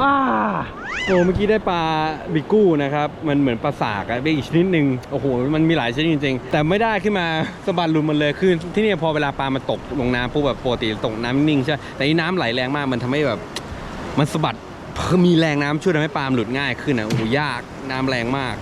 อ่าโอ้เมื่อกี้ได้ปลาบิกู้นะครับ มันเหมือนปลาสากอะเป็นอีกชนิดหนึ่งโอ้โห มันมีหลายชนิดจริงๆ แต่ไม่ได้ขึ้นมาสะบัดหลุดมันเลย คือที่นี่พอเวลาปลามันตกลงน้ำปุ๊บแบบปกติตกน้ำนิ่งใช่ แต่นี่น้ำไหลแรงมาก มันทำให้แบบ มันสะบัดมีแรงน้ำช่วยทำให้ปลาหลุดง่ายขึ้นอะโอ้โหยากน้ำแรงมาก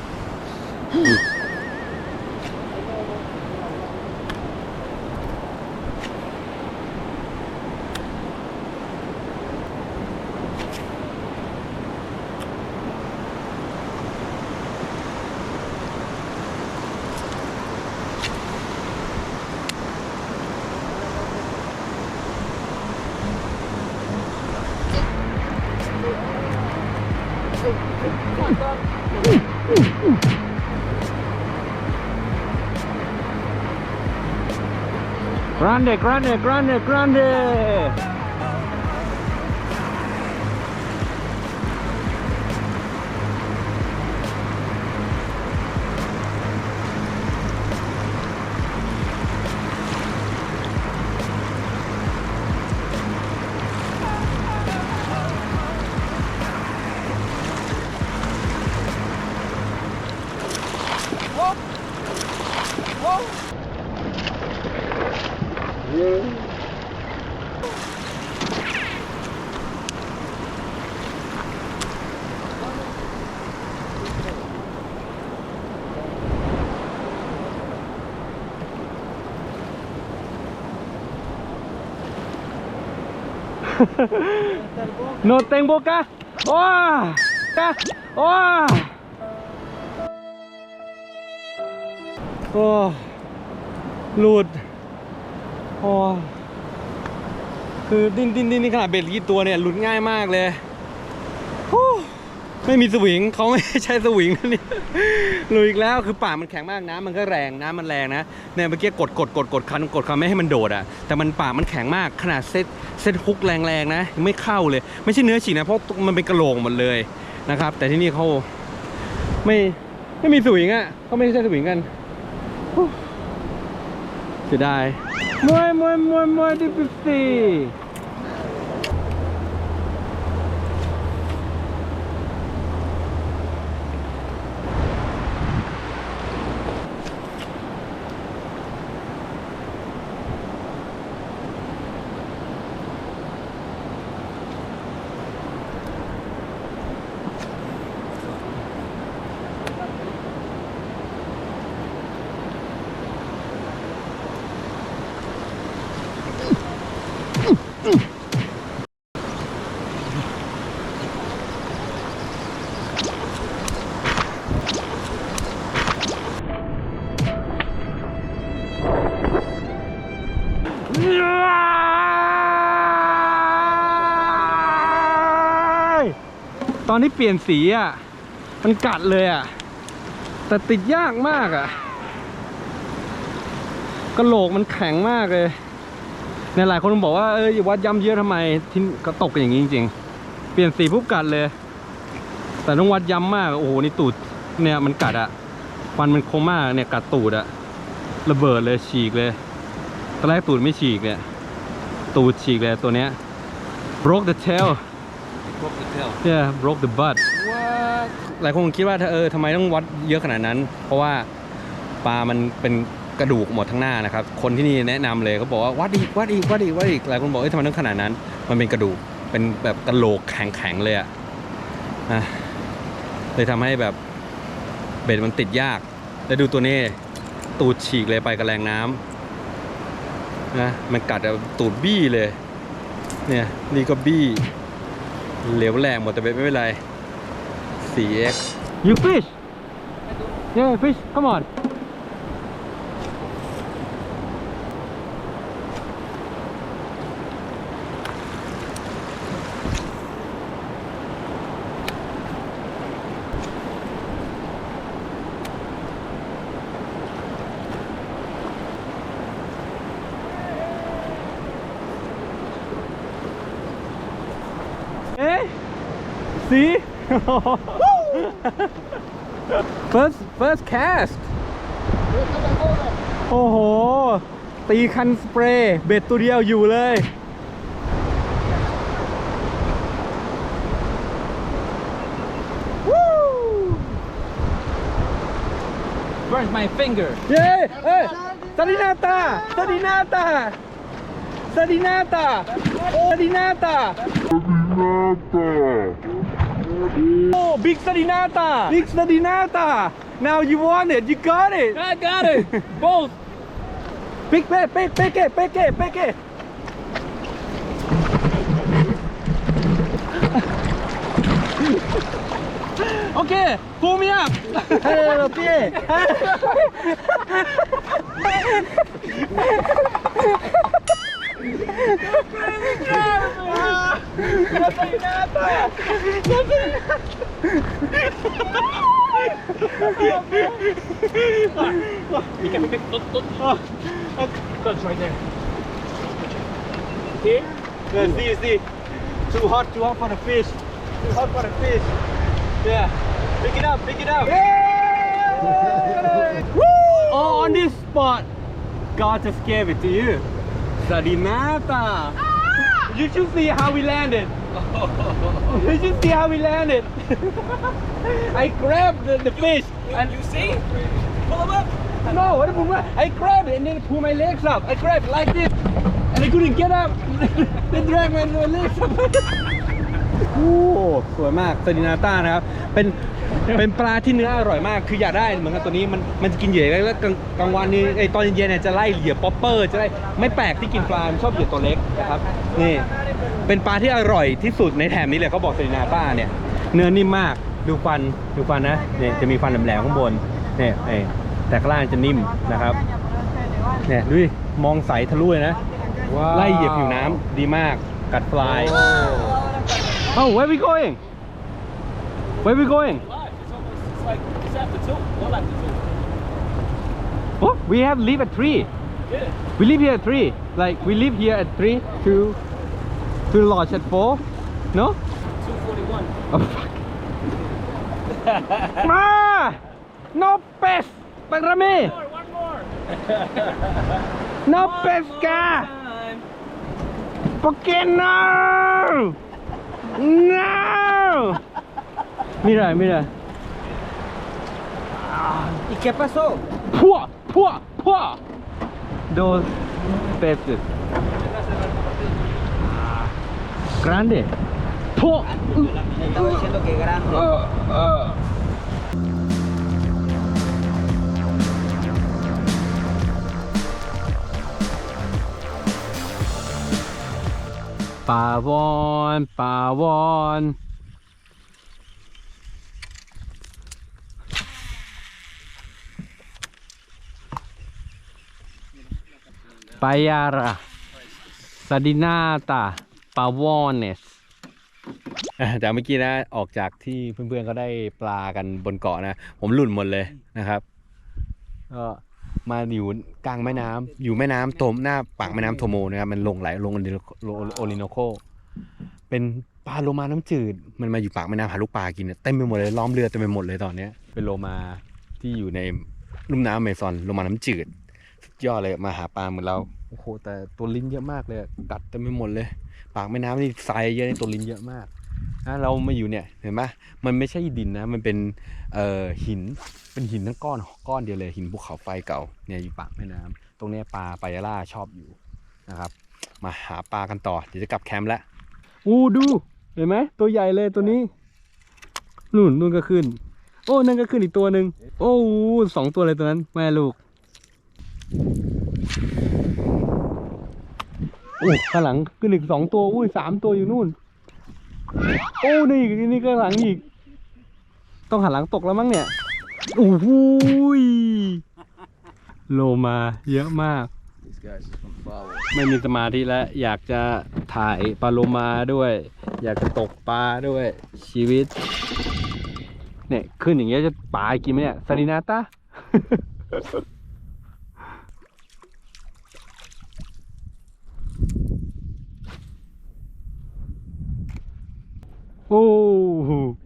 Grande, grande, grande, grande. No tengo boca. ¡Oh! ¡Oh! ¡Oh! โอ้หลุดโอ้คือดิ้นดิ้นดิ้นนี่ขนาดเบ็ดกี่ตัวเนี่ยหลุดง่ายมากเลย ไม่มีสวิงเขาไม่ใช้สวิงนะเนี่ยลุดอีกแล้วคือป่ามันแข็งมากน้ำมันก็แรงน้ำมันแรงนะเนี่ยเมื่อกี้กดกดกดกดคันกดคันไม่ให้มันโดดอะแต่มันป่ามันแข็งมากขนาดเซตเซตฮุกแรงๆนะไม่เข้าเลย ไม่ใช่เนื้อฉีกนะเพราะมันเป็นกระโหลกหมดเลยนะครับ แต่ที่นี่เขาไม่ไม่มีสวิงอะเขาไม่ใช้สวิงกันเสียดายมวยมวยมวยมวยดิฟิฟตี้ ตอนที่เปลี่ยนสีอะ มันกัดเลยอะ แต่ติดยากมากอะกระโหลกมันแข็งมากเลยเนี่ยหลายคนบอกว่าเอออย่าวัดย้ำเยอะทำไมที่ก็ตกกันอย่างนี้จริงๆ เปลี่ยนสีปุ๊บกัดเลย แต่ต้องวัดย้ำมาก โอ้โห นี่ตูด เนี่ยมันกัดอะฟันมันคมมากเนี่ยกัดตูดอะระเบิดเลยฉีกเลยตอนแรกตูดไม่ฉีกเนี่ย ตูดฉีกเลยตัวเนี้ย broke the tail Broke the tail. yeah broke the butt What? หลายคนคิดว่าถ้าเออทำไมต้องวัดเยอะขนาดนั้น เพราะว่าปลามันเป็นกระดูกหมดทั้งหน้านะครับ คนที่นี่แนะนำเลยเขาบอกว่าวัดอีกวัดอีกวัดอีกวัดอีกหลายคนบอกเอ้ยทำไมต้องขนาดนั้น มันเป็นกระดูกเป็นแบบกระโหลกแข็งๆเลยอะอะเลยทำให้แบบเบ็ดมันติดยากแล้วดูตัวนี้ตูดฉีกเลยไปกับแรงน้ำนะมันกัดแบบตูดบี้เลย เนี่ยนี่ก็บี้ เหลวแรงหมดแต่ไม่เป็นไร 4x you fish yeah fish come on See? first first cast โอ้โห ตีคันสเปรย์เบ็ดตัวเดียวอยู่เลย Burns my finger เย้เอ้ยซาดินาตาซาดินาตาซาดินาตาโอ้ซาดินาตาโอ้ big ซาดินาตา Oh, Big Sarinata! Big Sarinata! Now you want it, you got it! I got it! Both! Big pick, pick, pick it, pick it, okay, pull me up! okay! you can pick look look That's right there okay Yeah, see, see. Too hot, too hot for the fish. Too hot for the fish. Yeah. Pick it up, pick it up. Yeah! Woo! Oh, on this spot. God just gave it to you. Sadinata. You should see how we landed. You should see how we landed. I grabbed the, the fish. And you see pull him up no, what happened? was I grabbed it and then pull my legs up. I grabbed it like this, and I couldn't get up. then drag my legs up. โอ้สวยมากซาดินาต้านะครับ เป็น เป็นปลาที่เนื้ออร่อยมาก คืออยากได้เหมือนกับตัวนี้มันมันจะกินเหยื่อแล้วกลางกลางวันนี้ไอตอนเย็นๆเนี่ยจะไล่เหยื่อป๊อปเปอร์จะไล่ไม่แปลกที่กินปลามันชอบเหยื่อตัวเล็กนะครับนี่เป็นปลาที่อร่อยที่สุดในแถบนี้เลยเขาบอกซาดินาต้าเนี่ย เนื้อนิ่มมากดูฟันดูฟันนะเนี่ยจะมีฟันแหลมๆข้างบนเนี่ยเอ้แต่ข้างล่างจะนิ่มนะครับเนี่ยดูดิมองใสทะลุเลยนะไล่เหยียบผิวน้ำดีมากกัดปลาย Oh where we going Where we going Live. It's almost it's after two well after two Oh we have leave at three. Yeah. We leave here at three. Like we leave here at three to to the lodge at four. No? 241 Oh fuck. มา No pes Pagrami more one more. No pesca time. Porque no. No. Mira mira ¿Y qué pasó? ¡Pua! ¡Pua! ¡Pua! Dos peces. Grande. ¡Pua! Estaba diciendo que grande. Ah, ah. ปลาวอนปลาวอนปายาระซาดินาตาปาวอนเนสแต่เมื่อกี้นะ ออกจากที่เพื่อนๆก็ได้ปลากันบนเกาะนะ ผมหลุดหมดเลยนะครับก็มาอยู่กลางแม่น้ำอยู่แม่น้ำโตมหน้าปากแม่น้ำโทโมนะครับ มันลงไหลลงโอริโนโอริโนโคเป็นปลาโลมาน้ำจืด มันมาอยู่ปากแม่น้ำหาลูกปลากินเนี่ยเต็มไปหมดเลยล้อมเรือเต็มไปหมดเลยตอนเนี้ยเป็นโลมาที่อยู่ในลุ่มน้ำอเมซอนโลมาน้ำจืด ยอดเลยมาหาปลาเหมือนเราโอ้โหแต่ตัวลิ้นเยอะมากเลยกัดเต็มไปหมดเลย ปากแม่น้ำนี่ทรายเยอะในตัวลิ้นเยอะมากนะเรามาอยู่เนี่ยเห็นไหมมันไม่ใช่ดินนะมันเป็นเอ่อหินเป็นหินทั้งก้อนก้อนเดียวเลยหินภูเขาไฟเก่าเนี่ยอยู่ปากแม่น้ำตรงนี้ปลาปลายล่าชอบอยู่นะครับ มาหาปลากันต่อเดี๋ยวจะกลับแคมป์แล้วอู้ดูเห็นไหมตัวใหญ่เลยตัวนี้นู่นนู่นก็ขึ้น โอ้นั่นก็ขึ้นอีกตัวหนึ่งโอ้สองตัวเลยตัวนั้น แม่ลูก โอ้ข้างหลังขึ้นอีกสองตัว อุ้ยสามตัวอยู่นู่น โอ้นี่อีกนี่ก็หลังอีก ต้องหันหลังตกแล้วมั้งเนี่ยโอ้โหยโลมาเยอะมาก ไม่มีสมาธิแล้ว อยากจะถ่ายปลาโลมาด้วย อยากจะตกปลาด้วยชีวิต เนี่ย ขึ้นอย่างเงี้ยจะปลากินไหมเนี่ยซาดินาตา Oh!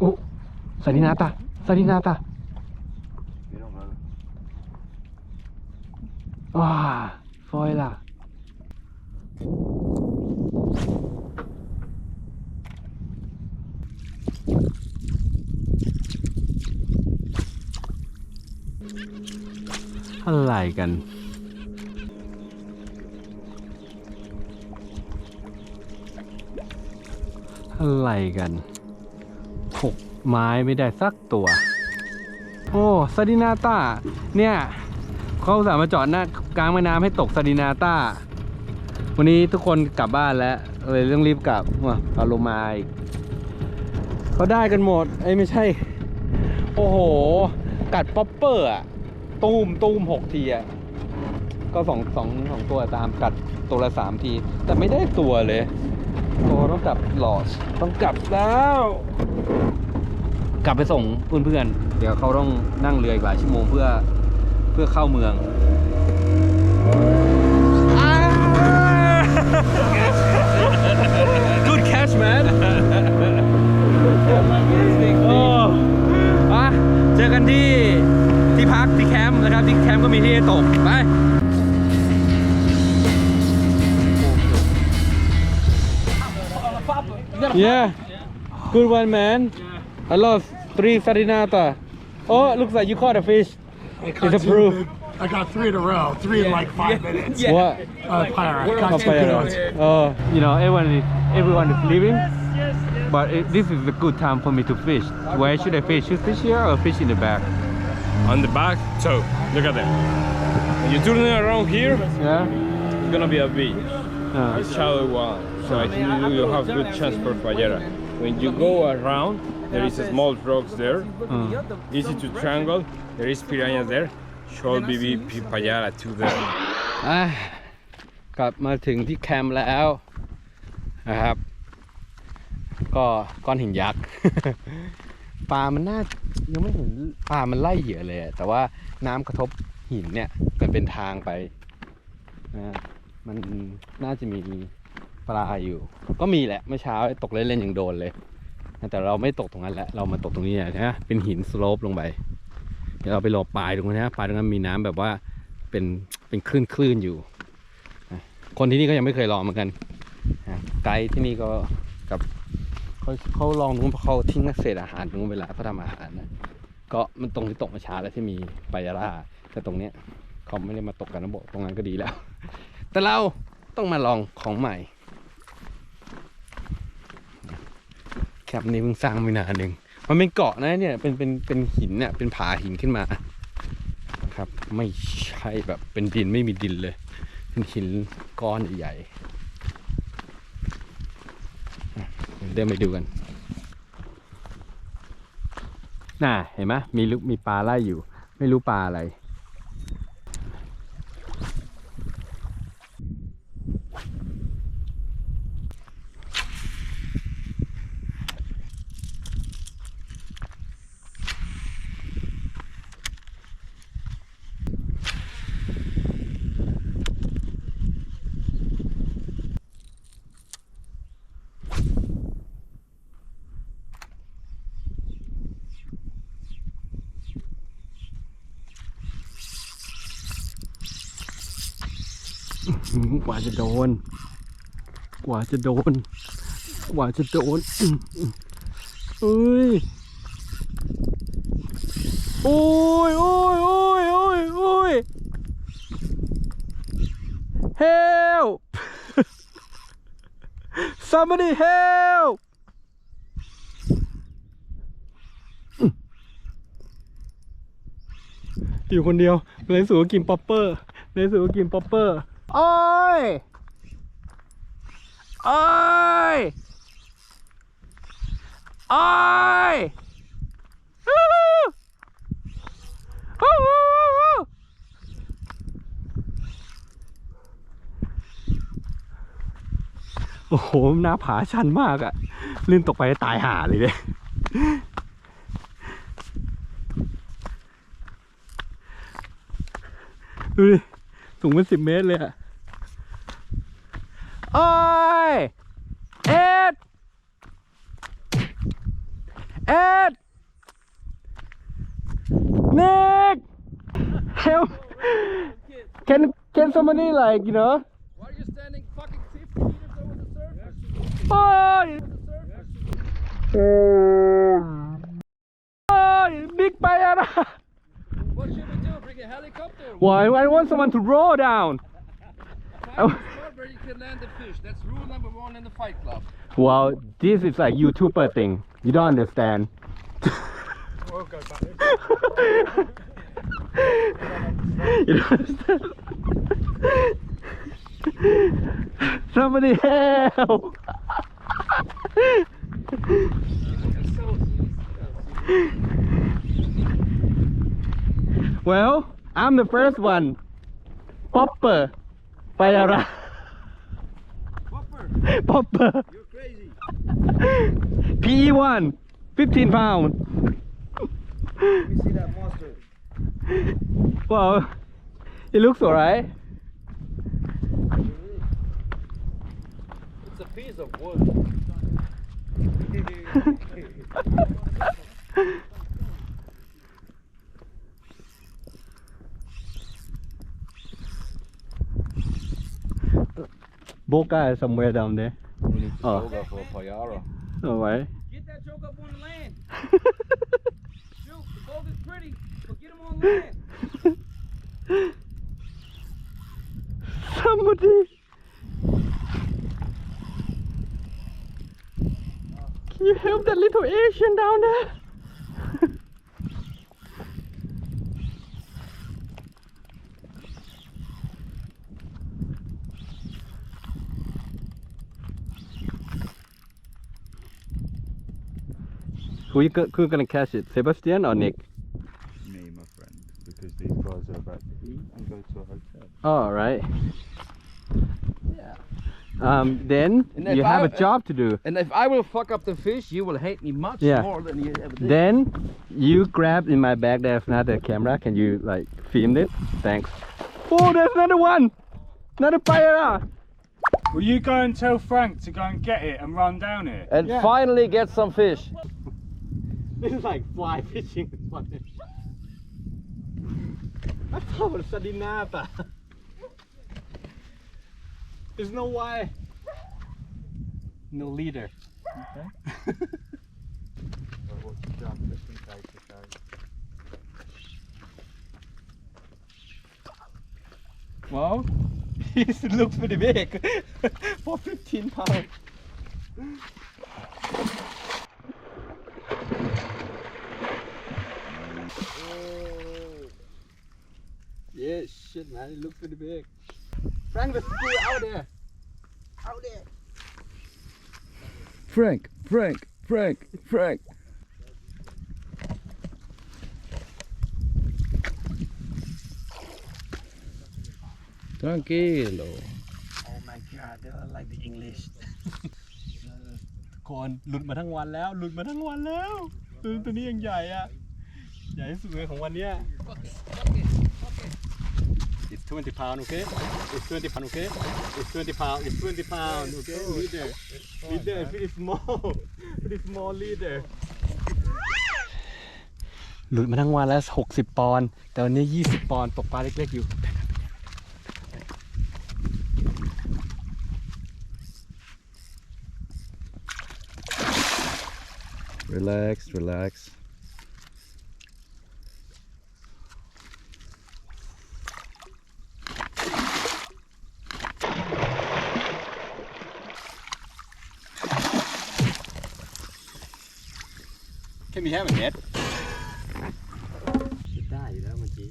Oh! Salinata! Salinata! กัน อะไรกันหกไม้ไม่ได้สักตัว โอ้ซาดินาตาเนี่ยเขาสามารถจอดหน้ากลางแม่น้ำให้ตกซาดินาตาวันนี้ทุกคนกลับบ้านแล้วเลยต้องรีบกลับว่าเอาลงมาอีกเขาได้กันหมดไอ้ไม่ใช่ โอ้โห กัดป๊อปเปอร์อะ ตูมตูมหกทีอะก็สองสองสองตัวตามกัดตัวละสามที แต่ไม่ได้ตัวเลยโอ้ต้องกลับหลอดต้องกลับแล้ว กลับไปส่งเพื่อนๆเดี๋ยวเขาต้องนั่งเรืออีกหลายชั่วโมงเพื่อเพื่อเข้าเมือง Good catch man โอ้อะเจอกันที่ที่พักที่แคมป์ นะครับ ที่แคมป์ก็มีที่ให้ตก ไป Yeah good one man I lost three sarinata Oh looks like you caught a fish I It's caught a two proof. big- I got three in a row, three in like five minutes. What Uh, pirate. I got two Papaya. good ones. Oh, you know, everyone is, everyone is leaving. But it, this is a good time for me to fish. Where should I fish? Should fish here or fish in the back? on the back. So look at that. When you turn it around here, Yeah. it's gonna be a beach, Uh, a shallow one. So I think you will have good chance for payera. When you go around, there is a small rocks there, uh. easy to triangle. There is piranhas there. Should be be payera to there. อ่ะกลับมาถึงที่แคมป์แล้วนะครับ ก็ก้อนหินยักษ์ ปลามันน่ายังไม่เห็นปลามันไล่เหยื่อเลยแต่ว่าน้ำกระทบหินเนี่ยมันเป็นทางไปนะมันน่าจะมีปลาอยู่ ก็มีแหละเมื่อเช้าตกเล่นๆอย่างโดนเลย แต่เราไม่ตกตรงนั้นแหละเรามาตกตรงนี้นะฮะเป็นหินสโลปลงไปเดี๋ยวเราไปรอปลายตรงนั้นนะปลายตรงนั้นมีน้ำแบบว่าเป็นเป็นคลื่นคลื่นๆอยู่คนที่นี่ก็ยังไม่เคยลองเหมือนกันไกด์ที่นี่ก็กับ เขาเขาลองนู้นเพราะเขาทิ้งเศษอาหารนู้นเวลาเขาทำอาหารนะก็มันตรงที่ตกมาช้าแล้วที่มีปายาร่าแต่ตรงเนี้ยเขาไม่ได้มาตกกันนะบอกตรงนั้นก็ดีแล้ว แต่เราต้องมาลองของใหม่แคมป์นี้เพิ่งสร้างไม่นานเองมันเป็นเกาะนะเนี่ยเป็นเป็นเป็นหินเนี่ยเป็นผาหินขึ้นมา ครับ ไม่ใช่แบบเป็นดินไม่มีดินเลยเป็นหินก้อนใหญ่ๆ เดินไปดูกันน่ะเห็นไหมมีลูกมีปลาไล่อยู่ ไม่รู้ปลาอะไร กว่าจะโดน กว่าจะโดน กว่าจะโดนเอ้ยโอ้ยโอ้ยโอ้ยโอ้ยโอ้ย help somebody help อยู่คนเดียวเลยสูกินป๊อปเปอร์เลยสูกินป๊อปเปอร์ โอ้ยโอ้ยโอ้ยฮู้ฮู้ฮู้ฮู้โอ้โหหน้าผาชันมากอะลื่นตกไปตายห่าเลยเนี่ยดูดิสูงเป็นสิบเมตรเลยอะ Oi! Ed! Ed! Nick! Help! Can can somebody like you know? Why are you standing fucking 50 meters over the surface? Oh! Oh! big banana! What should we do? Bring a helicopter? Why? I, want someone to roll down can land the fish. That's rule number one in the fight club. Wow, this is like YouTuber thing. You don't understand. you don't understand. Somebody help! well, I'm the first one. Popper. Payara. Popper. You're crazy. PE1, 15 pound. Let me see that monster. Well, it looks alright. It's a piece of wood. Boca is somewhere down there. We need to Oh. go for Payara. Alright. Get that joke up on the land. Shoot, the boat is pretty, but get him on land. Somebody. Can you help that little Asian down there? Who you go- who gonna catch it, Sebastian or Nick? me, my friend, because these guys are about to eat and go to a hotel. All right. Um, then And if you have a job to do. And if I will fuck up the fish, you will hate me much Yeah. more than you ever did. Then you grab in my bag. There's another camera. Can you like film it? Thanks. Oh, there's another one. Another fire. Will you go and tell Frank to go and get it and run down it? and Yeah. finally get some fish. This is like fly fishing. I thought sardinata. There's no why. No leader. Okay. Well, it looks pretty big for 15 pounds. Yeah, shit, man, it looks pretty big. Frank, the school out there. Out there. Frank, Frank, Frank, Frank. Tranquilo. Oh my god, they are like the English ทุกคนหลุดมาทั้งวันแล้ว หลุดมาทั้งวันแล้วตัวตัวนี้ยังใหญ่อะใหญ่ที่สุดเลยของวันเนี้ย It's 20 pound, okay? It's 20 pound, okay? It's 20 pound. It's 20 pound, okay? Leader. Leader, pretty small. Pretty small leader. หลุดมาทั้งวันแล้ว 60 ปอนด์ แต่วันนี้ 20 ปอนด์ ตกปลาเล็กๆอยู่ Relax, relax. Can we have a net ได้อยู่แล้วเมื่อกี้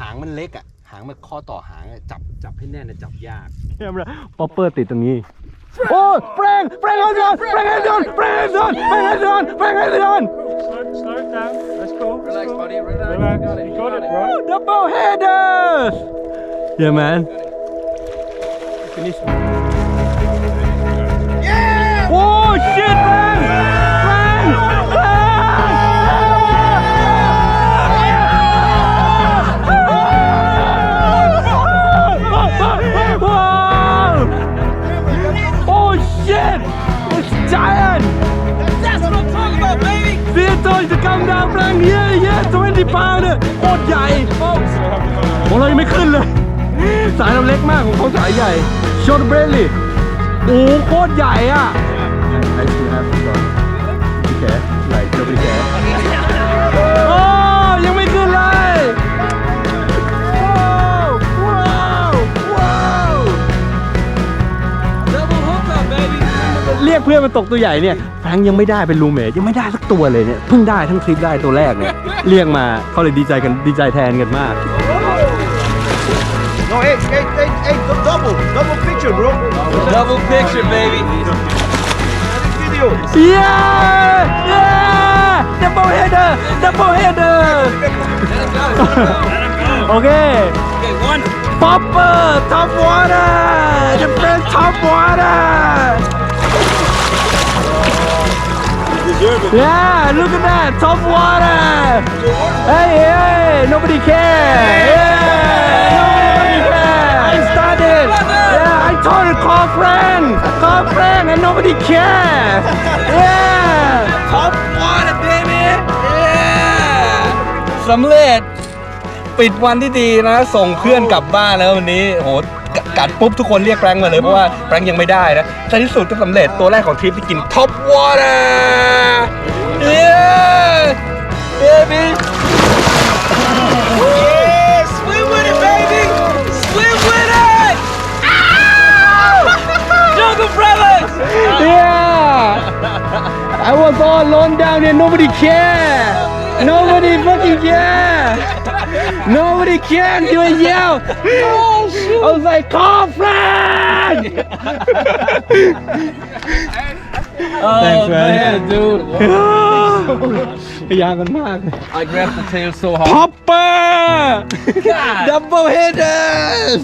หางมันเล็กอะ หางมันข้อต่อหางอะจับจับให้แน่นนะจับยากแค่มาป๊อปเปอร์ติดตรงนี้ โอ้แฟรงแฟรงให้โดนแฟรงให้โดนแฟรงให้โดนแฟรงให้โดนแฟรงให้โดน Slow, slow it down. Let's go. Let's Relax, go. buddy, relax. Relax. You got it, You you got got it, it. bro. double headers yeah man finish ชอตเบรลี่โอ้โหโคตรใหญ่อะ I still have to go you care like nobody care โอ้ยังไม่ขึ้นเลยว้าวว้าวว้าว Double hookup, baby. เรียกเพื่อนมาตกตัวใหญ่เนี่ยแฟรงค์ยังไม่ได้เป็นรูเมทยังไม่ได้สักตัวเลยเนี่ยเพิ่งได้ทั้งทริปได้ตัวแรกเนี่ยเรียกมาเขาเลยดีใจกันดีใจแทนกันมาก No, hey, hey, hey, hey, double, double picture, bro. Double picture, baby. Video. Yeah! Yeah! Double header! Double header! okay. Okay, one. Popper! Top water! The first top water! Yeah, look at that! Top water! Hey, hey! Nobody cares. Yeah! Yeah, I told you call friend! Call friend and nobody care! Yeah! Top water, baby. Yeah. สำเร็จ ปิดวันที่ดีนะ ส่งเพื่อนกลับบ้านแล้ววันนี้โหกกัดปุ๊บทุกคนเรียกแฟรงมาเลย เพราะว่าแฟรงยังไม่ได้นะแต่ที่สุดก็สำเร็จตัวแรกของทริปที่กินท็อปวอเตอร์เย้เบบี้ Yeah! I was all alone down there, nobody care! Nobody fucking care! Nobody care until I yell! I was like, call friend! Thanks, man. dude. พยายามกันมาก I grabbed the tail so hard. Popper Double headers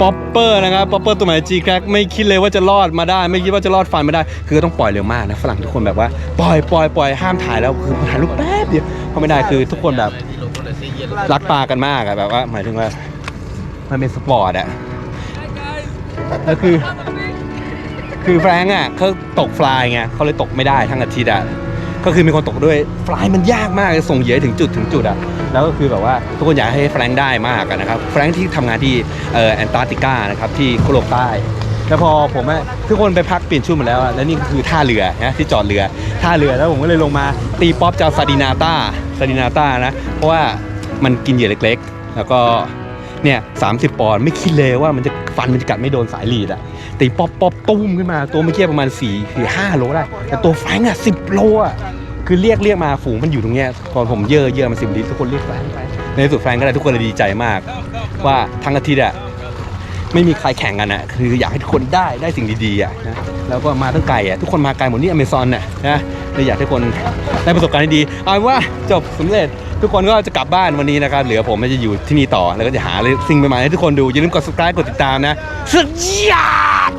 Popper นะครับ Popper ตัวใหม่ G Crack ไม่คิดเลยว่าจะรอดมาได้ ไม่คิดว่าจะรอดฟันมาได้ คือต้องปล่อยเร็วมากนะฝรั่งทุกคนแบบว่าปล่อยปล่อยปล่อยห้ามถ่ายแล้วคือถ่ายรูปแป๊บเดียวเพราะไม่ได้คือทุกคนแบบรักปลากันมากอะแบบว่าหมายถึงว่ามันเป็นสปอร์ตอะแล้วคือ คือแฟรงก์อะเขาตกฟลายไงเขาเลยตกไม่ได้ทั้งอาทิตย์อะ ก็คือมีคนตกด้วยฟลายมันยากมากส่งเหยื่อถึงจุดถึงจุดอะแล้วก็คือแบบว่าทุกคนอยากให้แฟรงก์ได้มากนะครับแฟรงก์ที่ทำงานที่แอนตาร์กติกานะครับที่โคโลกใต้แล้วพอผมทุกคนไปพักเปลี่ยนชุดหมดแล้วอะแล้วนี่ก็คือท่าเรือนะที่จอดเรือท่าเรือแล้วผมก็เลยลงมาตีป๊อปเจ้าซาดินาต้าซาดินาต้านะเพราะว่ามันกินเหยื่อเล็ก ๆ แล้วก็เนี่ยสามสิบปอนด์ไม่คิดเลยว่ามันจะฟันมันจะกัดไม่โดนสายลีดอะ ตีป๊อปป๊อปตุ้มขึ้นมาตัวเมื่อกี้ประมาณ4ี่หรือห้าโลได้แต่ตัวแฟงก์อะสิบโลอะคือเรียกเรียกมาฝูงมันอยู่ตรงเนี้ยพอนผมเยอะเยอะมาสิบลิตรทุกคนเรียกแฟงไปในที่สุดแฟงก็ได้ทุกคนเลยดีใจมาก ว่าทั้งอาทิตย์อะไม่มีใครแข่งกันอะคืออยากให้ทุกคนได้ได้สิ่งดีๆอะนะแล้วก็มาตั้งไกลอะทุกคนมาไกลหมดนี่อเมซอนน่ะนะเลยอยากให้ทุกคนได้ประสบการณ์ดีเอานว่าจบสำเร็จ ทุกคนก็จะกลับบ้านวันนี้นะครับเหลือผมจะอยู่ที่นี่ต่อแล้วก็จะหาอะไรสิ่งใหม่ๆให้ทุกคนดูอย่าลืมกด subscribe กดติดตามนะสุดยอด